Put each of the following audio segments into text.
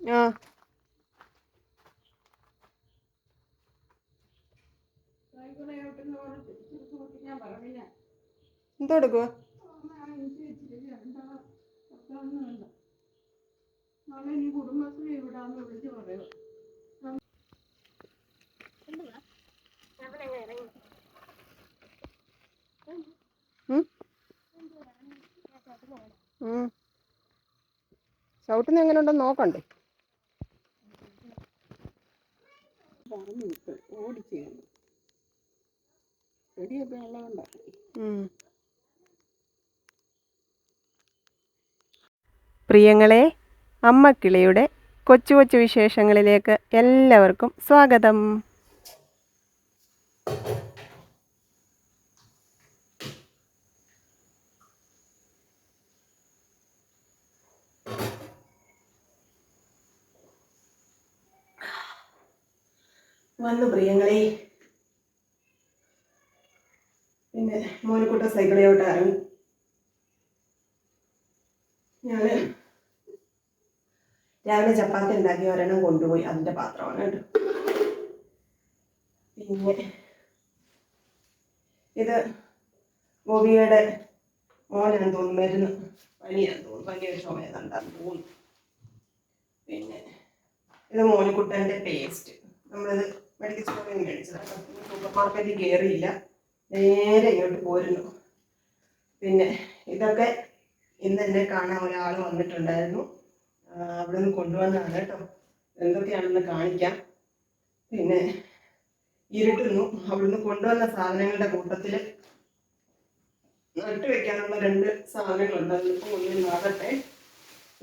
ആ. എന്തോ എടുക്കുക കുടുംബശ്രീ പറയുക ചവിട്ടുന്ന എങ്ങനെയുണ്ടെന്ന് നോക്കണ്ടേ? പ്രിയങ്ങളെ അമ്മക്കിളിയുടെ കൊച്ചു കൊച്ചു വിശേഷങ്ങളിലേക്ക് എല്ലാവർക്കും സ്വാഗതം. വന്നു പ്രിയങ്ങളെ. പിന്നെ മോനിക്കുട്ട സൈക്കിളിലോട്ട് ഇറങ്ങി ഞാൻ രാവിലെ ചപ്പാത്തി ഉണ്ടാക്കി ഒരെണ്ണം കൊണ്ടുപോയി അതിന്റെ പാത്രമാണ് കേട്ടോ. പിന്നെ ഇത് ഗോപിയുടെ മോനാണെന്ന് തോന്നുന്നു മരുന്ന്. പനിയാണെന്ന് തോന്നുന്നു പനിയൊരു ചുമയുന്നുണ്ടാന്ന് തോന്നുന്നു. പിന്നെ ഇത് മോനിക്കുട്ടന്റെ പേസ്റ്റ് നമ്മളിത് മെഡിക്കൽ സ്റ്റോറിൽ നിന്ന് മേടിച്ചതാണ് സൂപ്പർ മാർക്കറ്റിൽ കയറിയില്ല നേരെ ഇങ്ങോട്ട് പോരുന്നു. പിന്നെ ഇതൊക്കെ ഇന്ന് എന്നെ കാണാൻ ഒരാൾ വന്നിട്ടുണ്ടായിരുന്നു. അവിടെ നിന്ന് കൊണ്ടുവന്നതാണ് കേട്ടോ. എന്തൊക്കെയാണെന്ന് കാണിക്കാം. പിന്നെ ഇരുട്ടുന്നു അവിടുന്ന് കൊണ്ടുവന്ന സാധനങ്ങളുടെ കൂട്ടത്തിൽ നട്ടു വെക്കാനുള്ള രണ്ട് സാധനങ്ങളുണ്ട്. അതിലിപ്പോൾ ഒന്നിൽ മാറട്ടെ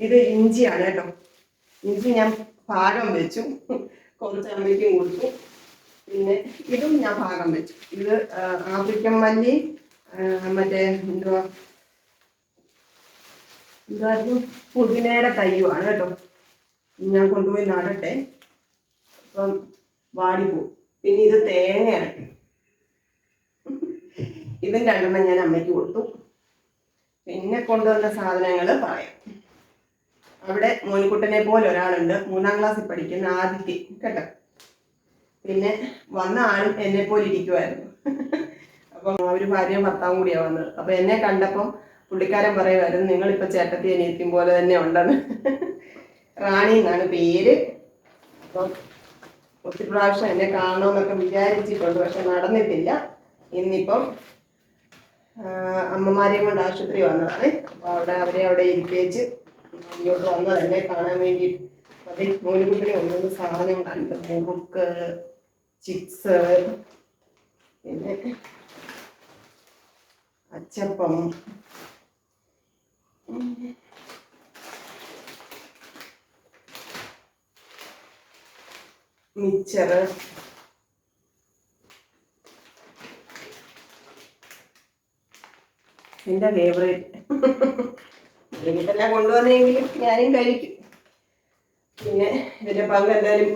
ഇത് ഇഞ്ചിയാണ് കേട്ടോ. ഇഞ്ചി ഞാൻ പാകം വെച്ചു. കുറച്ച് അമ്മയ്ക്കും കൊടുത്തു. പിന്നെ ഇതും ഞാൻ പാകം വെച്ചു. ഇത് ആഫ്രിക്കൻ മല്ലി മറ്റേ എന്തുവാ? എന്തായിരുന്നു പുതിനയുടെ തയ്യുമാണ് കേട്ടോ. ഞാൻ കൊണ്ടുപോയി നടട്ടെ. അപ്പം വാടിപ്പോവും. പിന്നെ ഇത് തേങ്ങയാണ് ഇതും രണ്ടെണ്ണം ഞാൻ അമ്മയ്ക്ക് കൊടുത്തു. പിന്നെ കൊണ്ടുവന്ന സാധനങ്ങൾ പറയാം. അവിടെ മോനിക്കുട്ടനെ പോലെ ഒരാളുണ്ട്. മൂന്നാം ക്ലാസ്സിൽ പഠിക്കുന്ന ആദിത്യ. കേട്ടോ? പിന്നെ വന്ന ആളും എന്നെ പോലെ ഇരിക്കുമായിരുന്നു അപ്പം അവർ ഭാര്യയും ഭർത്താവും കൂടിയാ വന്നത്. അപ്പൊ എന്നെ കണ്ടപ്പം പുള്ളിക്കാരൻ പറയുമായിരുന്നു നിങ്ങളിപ്പോൾ ചേട്ടത്തി അനിയത്തിയും പോലെ തന്നെ ഉണ്ടെന്ന്. റാണി എന്നാണ് പേര്. അപ്പം ഒത്തിരി പ്രാവശ്യം എന്നെ കാണണമെന്നൊക്കെ വിചാരിച്ചിട്ടുണ്ട് പക്ഷെ നടന്നിട്ടില്ല. ഇന്നിപ്പം അമ്മമാരെയും കൊണ്ട് ആശുപത്രി വന്നതാണ്. അപ്പൊ അവിടെ അവരെ അവിടെ ഇരിക്കേച്ച് ഇങ്ങോട്ട് വന്നത് എന്നെ കാണാൻ വേണ്ടി. അതിൽ മൂലിക്കുട്ടിനെ ഒന്നൊന്ന് സാധനം കണ്ട്. മുറുക്ക് ചിപ്സ് പിന്നെ അച്ചപ്പം. മിച്ചറ് എന്റെ ഫേവറേറ്റ് എനിക്കെല്ലാം കൊണ്ടുവന്നെങ്കിലും ഞാനും കഴിക്കും. പിന്നെ ഇതിന്റെ പങ്ക് എന്തായാലും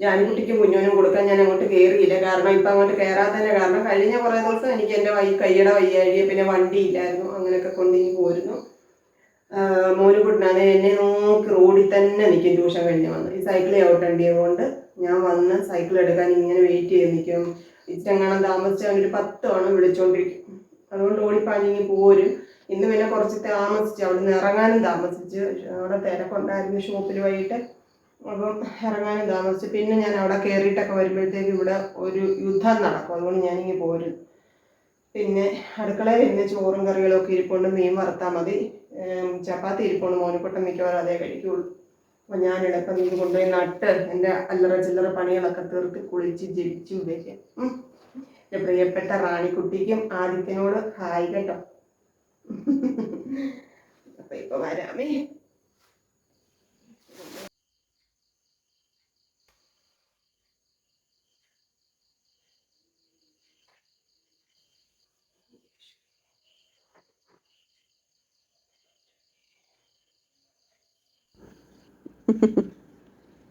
ജാനിക്കുട്ടിക്കും കുഞ്ഞോനും കൊടുക്കാൻ ഞാൻ അങ്ങോട്ട് കയറിയില്ല കാരണം ഇപ്പം അങ്ങോട്ട് കയറാത്തതിന്റെ കാരണം കഴിഞ്ഞ കുറേ ദിവസം എനിക്ക് എന്റെ വൈ കൈയുടെ വയ്യാഴിക പിന്നെ വണ്ടിയില്ലായിരുന്നു. അങ്ങനെയൊക്കെ കൊണ്ടിങ്ങി പോരുന്നു. മോനുകുട്ടനാണ് എന്നെ നോക്കി റോഡിൽ തന്നെ നിൽക്കും ട്യൂഷൻ കഴിഞ്ഞ് വന്ന്. ഈ സൈക്കിൾ ചവിട്ടേണ്ടിയത് കൊണ്ട് ഞാൻ വന്ന് സൈക്കിൾ എടുക്കാൻ ഇങ്ങനെ വെയിറ്റ് ചെയ്ത് നിൽക്കും ഇച്ചെങ്ങാനും താമസിച്ച് അവനൊരു പത്ത് തവണ വിളിച്ചോണ്ടിരിക്കും. അതുകൊണ്ട് ഓടിപ്പാഞ്ഞിങ്ങി പോരും. ഇന്ന് പിന്നെ കുറച്ച് താമസിച്ച് അവിടെ നിന്ന് ഇറങ്ങാനും താമസിച്ച്. അവിടെ തിരക്കുണ്ടായിരുന്നു ഷോപ്പിൽ വൈകിട്ട് അപ്പം ഇറങ്ങാനും താമസിച്ച്. പിന്നെ ഞാൻ അവിടെ കയറിയിട്ടൊക്കെ വരുമ്പോഴത്തേക്ക് ഇവിടെ ഒരു യുദ്ധം നടക്കും. അതുകൊണ്ട് ഞാനിങ്ങനെ പോരും. പിന്നെ അടുക്കളയിൽ ഇരുന്ന് ചോറും കറികളൊക്കെ ഇരിപ്പുണ്ട്. മീൻ വറുത്താൽ മതി. ചപ്പാത്തി ഇരിപ്പുണ്ട് മോനക്കൊട്ടം മിക്കവാറും അതേ കഴിക്കുള്ളൂ. അപ്പം ഞാൻ ഇടയ്ക്ക് ഇത് കൊണ്ടുപോയി നട്ട് എന്റെ അല്ലറ ചില്ലറ പണികളൊക്കെ തീർത്ത് കുളിച്ച് ജപിച്ച് ഉപയോഗിക്കാം. എന്റെ പ്രിയപ്പെട്ട റാണിക്കുട്ടിക്കും ആദിത്യനോട് ഹായ് കേട്ടോ. അപ്പം ഇപ്പം വരാമേ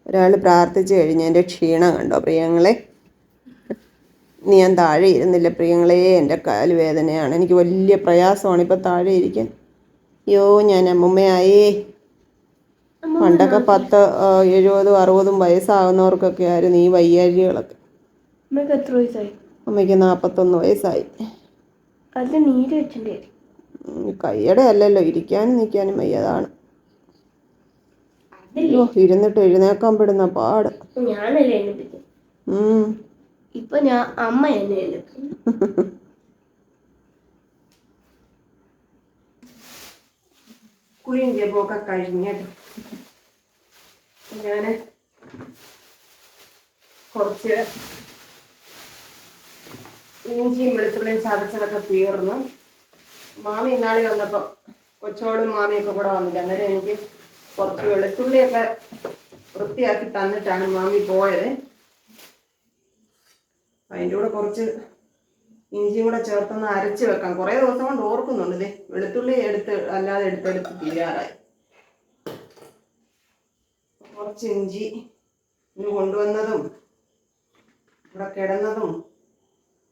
ഒരാൾ പ്രാർത്ഥിച്ചു കഴിഞ്ഞതിന്റെ ക്ഷീണം കണ്ടോ പ്രിയങ്ങളെ? നീ ഞാൻ താഴെ ഇരുന്നില്ല പ്രിയങ്ങളെ എന്റെ കാൽ വേദനയാണ് എനിക്ക് വലിയ പ്രയാസമാണ് ഇപ്പം താഴെ ഇരിക്കാൻ. അയ്യോ ഞാൻ അമ്മുമ്മയായേ. പണ്ടൊക്കെ പത്ത് എഴുപതും അറുപതും വയസ്സാകുന്നവർക്കൊക്കെ ആയിരുന്നു ഈ വയ്യാഴികളൊക്കെ അമ്മയ്ക്ക് എത്ര വയസ്സായി? അമ്മയ്ക്ക് നാൽപ്പത്തൊന്ന് വയസ്സായി. അത് നീര് കയ്യടെ അല്ലല്ലോ ഇരിക്കാനും നിൽക്കാനും വയ്യ അതാണ് അയ്യോ ഇരുന്നിട്ട് എഴുന്നേക്കാൻ പെടുന്ന പാട്. ഞാനല്ലേ എണ്ണിപ്പിക്കും ഉം. ഇപ്പൊ ഞാൻ അമ്മ എന്നെ എണ്ണിപ്പിക്കും കുളിയും ജപമൊക്കെ കഴിഞ്ഞിട്ട് ഞാൻ കുറച്ച് ഇഞ്ചിയും വെളുത്തുള്ളിയും ചതച്ചതൊക്കെ തീർന്നു. മാമി ഇന്നാളി വന്നപ്പോൾ കൊച്ചോടും മാമിയൊക്കെ കൂടെ വന്നില്ല. അന്നേരം എനിക്ക് കുറച്ച് വെളുത്തുള്ളിയൊക്കെ വൃത്തിയാക്കി തന്നിട്ടാണ് മാമി പോയത്. അതിന്റെ കൂടെ കുറച്ച് ഇഞ്ചിയും കൂടെ ചേർത്തൊന്ന് അരച്ച് വെക്കാം. കുറേ ദിവസം കൊണ്ട് ഓർക്കുന്നുണ്ട് ഇതേ വെളുത്തുള്ളി എടുത്ത് അല്ലാതെ എടുത്തെടുത്ത് തീരാറായി. കുറച്ച് ഇഞ്ചി ഇന്ന് കൊണ്ടുവന്നതും ഇവിടെ കിടന്നതും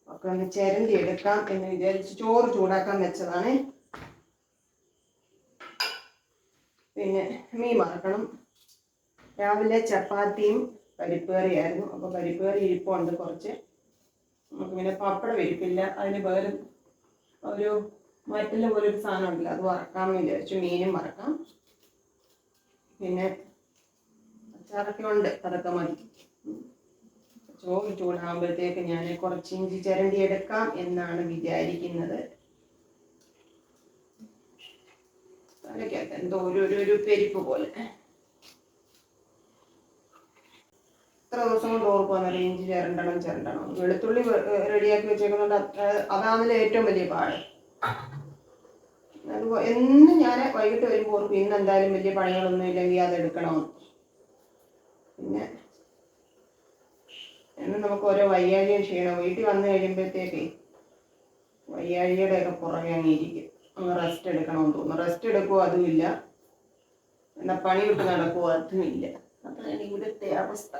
ഒക്കെ ഒന്ന് ചിരണ്ടി എടുക്കാം എന്ന് വിചാരിച്ച് ചോറ് ചൂടാക്കാൻ വെച്ചതാണ്. പിന്നെ മീൻ മറക്കണം രാവിലെ ചപ്പാത്തിയും പരിപ്പ് കറിയായിരുന്നു അപ്പോൾ പരിപ്പ് കറി ഇരിപ്പുണ്ട് കുറച്ച്. നമുക്ക് പിന്നെ പപ്പടം ഇരിപ്പില്ല. അതിന് പകരം ഒരു മറ്റുള്ള പോലെ ഒരു സാധനം ഉണ്ടല്ലോ അത് വറക്കാമെന്ന് വിചാരിച്ചു മീനും വറക്കാം. പിന്നെ അച്ചാറൊക്കെ ഉണ്ട് അതൊക്കെ മതി. ചോറ് ചൂടാകുമ്പോഴത്തേക്ക് ഞാൻ കുറച്ച് ഇഞ്ചി ചിരണ്ടി എടുക്കാം എന്നാണ് വിചാരിക്കുന്നത്. തലയ്ക്കകത്ത് എന്തോ ഒരു ഒരു ഒരു പെരിപ്പ് പോലെ. എത്ര ദിവസം കൊണ്ട് ഓർക്കുവാന്നല്ല ഇഞ്ചി ചിരണ്ടണം ചിരണ്ടണം. വെളുത്തുള്ളി റെഡിയാക്കി വെച്ചേക്കുന്നുണ്ട് അത്ര അതാണല്ലോ ഏറ്റവും വലിയ പാട്. അതുപോലെ എന്നും ഞാൻ വൈകിട്ട് വരുമ്പോൾ ഓർക്കും ഇന്ന് എന്തായാലും വലിയ പണികളൊന്നും ഇല്ലെങ്കിൽ അത് എടുക്കണമെന്ന്. പിന്നെ എന്ന് നമുക്ക് ഓരോ വയ്യാഴിയും ചെയ്യണം വീട്ടിൽ വന്നു കഴിയുമ്പോഴത്തേക്ക് വയ്യാഴിയുടെ ഒക്കെ പുറകെ അങ്ങ് ഇരിക്കും. അങ്ങ് റെസ്റ്റ് എടുക്കണമെന്ന് തോന്നുന്നു. റെസ്റ്റ് എടുക്കുമോ അതുമില്ല എന്നാ പണി വിട്ട് നടക്കുമോ അതുമില്ല അതാണ് ഇവിടുത്തെ അവസ്ഥ.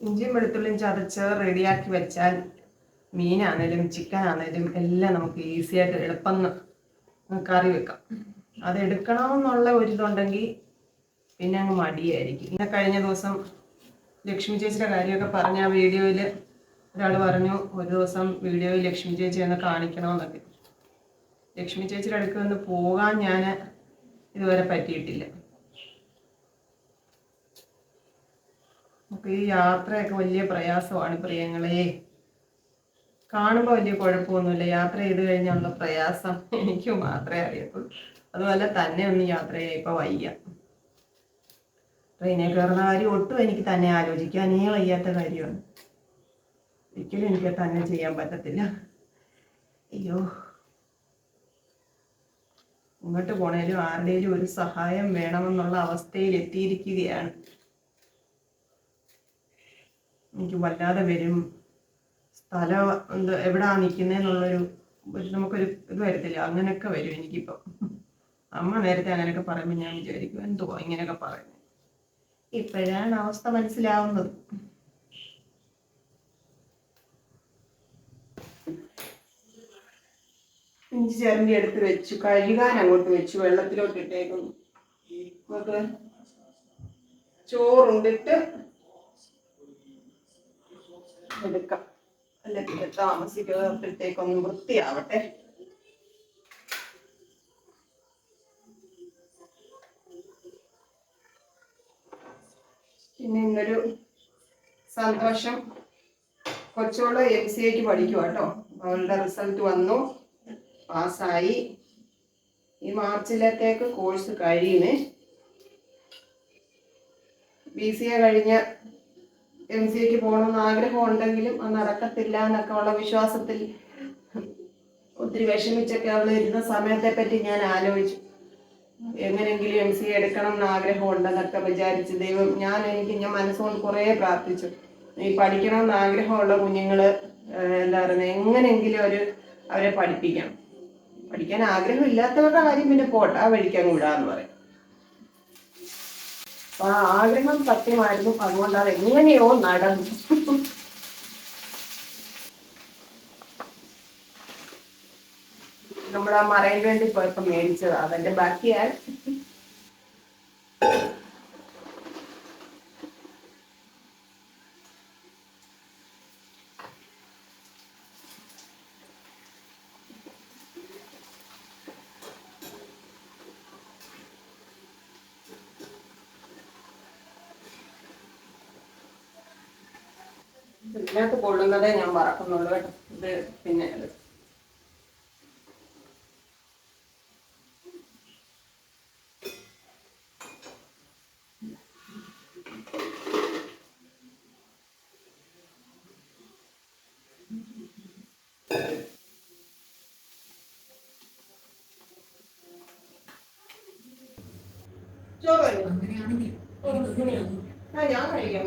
ഇഞ്ചിയും വെളുത്തുള്ളിയും ചതച്ച് റെഡിയാക്കി വെച്ചാൽ മീനാണേലും ചിക്കൻ ആണേലും എല്ലാം നമുക്ക് ഈസി ആയിട്ട് എളുപ്പം കറി വെക്കാം. അത് എടുക്കണമെന്നുള്ള ഒരു ഇതുണ്ടെങ്കിൽ പിന്നെ അങ്ങ് മടിയായിരിക്കും. പിന്നെ കഴിഞ്ഞ ദിവസം ലക്ഷ്മി ചേച്ചിയുടെ കാര്യമൊക്കെ പറഞ്ഞ ആ വീഡിയോയിൽ ഒരാൾ പറഞ്ഞു ഒരു ദിവസം വീഡിയോയിൽ ലക്ഷ്മി ചേച്ചി ഒന്ന് കാണിക്കണമെന്നൊക്കെ ലക്ഷ്മി ചേച്ചിയുടെ അടുക്ക് വന്ന് പോകാൻ ഞാൻ ഇതുവരെ പറ്റിയിട്ടില്ല. നമുക്ക് ഈ യാത്രയൊക്കെ വലിയ പ്രയാസമാണ് പ്രിയങ്ങളെ. കാണുമ്പോൾ വലിയ കുഴപ്പമൊന്നുമില്ല. യാത്ര ചെയ്ത് കഴിഞ്ഞുള്ള പ്രയാസം എനിക്ക് മാത്രമേ അറിയത്തുള്ളൂ. അതുപോലെ തന്നെ ഒന്ന് യാത്ര ചെയ്യാൻ വയ്യ. ട്രെയിനിൽ കയറുന്ന കാര്യം ഒട്ടും എനിക്ക് തന്നെ ആലോചിക്കാനേ വയ്യാത്ത കാര്യമാണ്. ഒരിക്കലും എനിക്ക് തന്നെ ചെയ്യാൻ പറ്റത്തില്ല. അയ്യോ. ഇങ്ങോട്ട് പോണേലും ആരുടെയും ഒരു സഹായം വേണമെന്നുള്ള അവസ്ഥയിൽ എത്തിയിരിക്കുകയാണ്. എനിക്ക് വല്ലാതെ വരും. സ്ഥലം എന്ത് എവിടാ നിൽക്കുന്നതെന്നുള്ളൊരു ഒരു നമുക്കൊരു ഇത് വരത്തില്ല. അങ്ങനെയൊക്കെ വരും എനിക്കിപ്പം. അമ്മ നേരത്തെ അങ്ങനെയൊക്കെ പറയുമ്പോൾ ഞാൻ വിചാരിക്കും എന്തുവാ ഇങ്ങനെയൊക്കെ പറയുന്നത് ഇപ്പോഴാണ് അവസ്ഥ മനസ്സിലാവുന്നത്. ഇഞ്ചി ചേരണ്ടി എടുത്ത് വെച്ചു കഴുകാൻ അങ്ങോട്ട് വെച്ചു വെള്ളത്തിലോട്ട് ഇട്ടേക്കുന്നു. നമുക്ക് ചോറുണ്ടിട്ട് എടുക്കാം. അല്ലെങ്കിൽ താമസിക്കുന്നപ്പോഴത്തേക്കൊന്ന് വൃത്തിയാവട്ടെ. പിന്നെ ഇന്നൊരു സന്തോഷം. കൊച്ചോൾ എം സി ഐക്ക് പഠിക്കുക കേട്ടോ. അവളുടെ റിസൾട്ട് വന്നു. പാസ്സായി. ഈ മാർച്ചിലത്തേക്ക് കോഴ്സ് കഴിയുമേ ബി സി എ കഴിഞ്ഞ് എം സി എക്ക് പോകണമെന്ന് ആഗ്രഹം ഉണ്ടെങ്കിലും അത് നടക്കത്തില്ല എന്നൊക്കെ ഉള്ള വിശ്വാസത്തിൽ ഒത്തിരി വിഷമിച്ചൊക്കെ അവൾ ഇരുന്ന സമയത്തെ പറ്റി ഞാൻ ആലോചിച്ചു. എങ്ങനെങ്കിലും എം സി എടുക്കണം എന്ന് ആഗ്രഹമുണ്ടെന്നൊക്കെ വിചാരിച്ച് ദൈവം ഞാൻ എനിക്ക് ഞാൻ മനസ്സുകൊണ്ട് കുറേ പ്രാർത്ഥിച്ചു. ഈ പഠിക്കണമെന്ന് ആഗ്രഹമുള്ള കുഞ്ഞുങ്ങൾ എന്താ പറയുന്നത് എങ്ങനെയെങ്കിലും ഒരു അവരെ പഠിപ്പിക്കണം പഠിക്കാൻ ആഗ്രഹമില്ലാത്തവരുടെ കാര്യം പിന്നെ പോട്ടെ ആ വഴിക്കങ്ങ് വിടാന്ന് പറയും. ആ ആഗ്രഹം സത്യമായിരുന്നു അതുകൊണ്ട് അത് എങ്ങനെയോ നടന്നു. നമ്മുടെ മറയിൽ വേണ്ടി പോയപ്പോ മേടിച്ചത് അതെന്റെ ബാക്കിയായി ഇതിനകത്ത് കൊള്ളുന്നതേ ഞാൻ മറക്കുന്നുള്ളൂ കേട്ടോ. ഇത് പിന്നെ. ചോറ് ഞാൻ കഴിക്കാൻ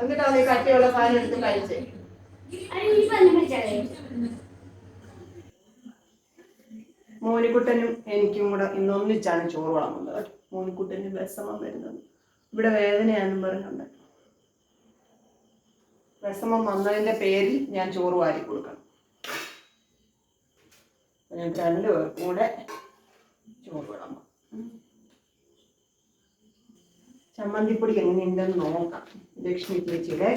അയ്യോ. എന്നിട്ടാ നീ കട്ടിയുള്ള സാധനം എടുത്ത് കഴിച്ചേ. മോനിക്കുട്ടനും എനിക്കും കൂടെ ഇന്ന് ഒന്നിച്ചാണ് ചോറ് വളർന്നത് കേട്ടോ. മോനിക്കുട്ടന് വിഷമം വരുന്നത്. ഇവിടെ വേദനയാണെന്നും പറഞ്ഞുണ്ട് വിഷമം വന്നതിന്റെ പേരിൽ ഞാൻ ചോറ് വാരി കൊടുക്കണം. ഞാൻ രണ്ടു കൂടെ ചോറ് വിളമ്പും. ചമ്മന്തിപ്പൊടി എങ്ങനെയുണ്ടെന്ന് നോക്കാം. ലക്ഷ്മി ചേച്ചിയുടെ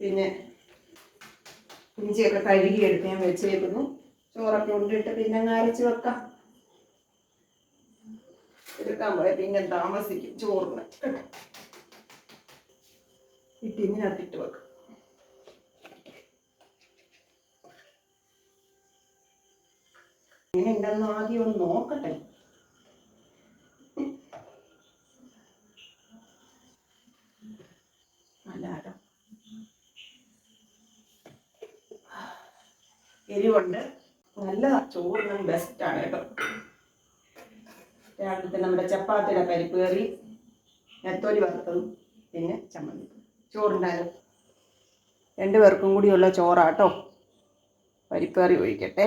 പിന്നെ ഇഞ്ചിയൊക്കെ കഴുകി എടുത്ത് ഞാൻ വെച്ചേക്കുന്നു. ചോറൊക്കെ ഉണ്ടിട്ട് പിന്നെ അരച്ച് വെക്കാം. എടുക്കാൻ പോയാൽ പിന്നെ താമസിക്കും ചോറിന്. ഈ ടിന്നിനകത്തിട്ട് വെക്കാം. ഇങ്ങനെ ഉണ്ടെന്ന് ആദ്യം ഒന്ന് നോക്കട്ടെ. നല്ലതാട്ടോ എരിവുണ്ട്. നല്ല ചോറിനും ആണ് കേട്ടോ. രാവിലത്തെ നമ്മുടെ ചപ്പാത്തിയുടെ പരിപ്പ് കറി നെത്തോലി വറുത്തതും പിന്നെ ചമ്മന്തി. ചോറുണ്ടായാലും രണ്ടു പേർക്കും കൂടിയുള്ള ചോറാട്ടോ പരിപ്പ് കറി ഒഴിക്കട്ടെ.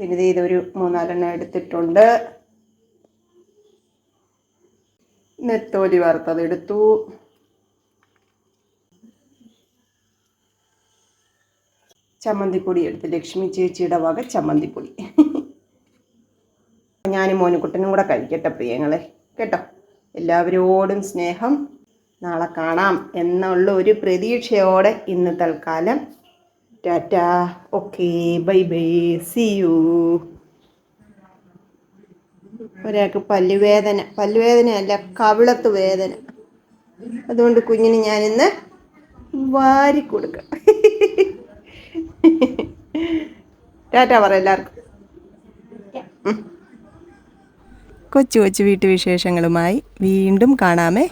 പിന്നെ ഇതൊരു മൂന്നാലെണ്ണം എടുത്തിട്ടുണ്ട്. നെത്തോലി വറുത്തത് എടുത്തു. ചമ്മന്തിപ്പൊടി എടുത്ത് ലക്ഷ്മി ചേച്ചിയുടെ വക ചമ്മന്തിപ്പൊടി. ഞാനും മോനുകുട്ടനും കൂടെ കഴിക്കട്ടെ പ്രിയങ്ങളെ. കേട്ടോ? എല്ലാവരോടും സ്നേഹം. നാളെ കാണാം എന്നുള്ള ഒരു പ്രതീക്ഷയോടെ ഇന്ന് തൽക്കാലം. Tata. Okay bye bye. See you ഒരാൾക്ക് പല്ലുവേദന. പല്ലുവേദനയല്ല കവിളത്ത് വേദന. അതുകൊണ്ട് കുഞ്ഞിന് ഞാനിന്ന് വാരി കൊടുക്കാം. ടാറ്റ പറ എല്ലാവർക്കും. കൊച്ചു കൊച്ചു വീട്ടുവിശേഷങ്ങളുമായി വീണ്ടും കാണാമേ.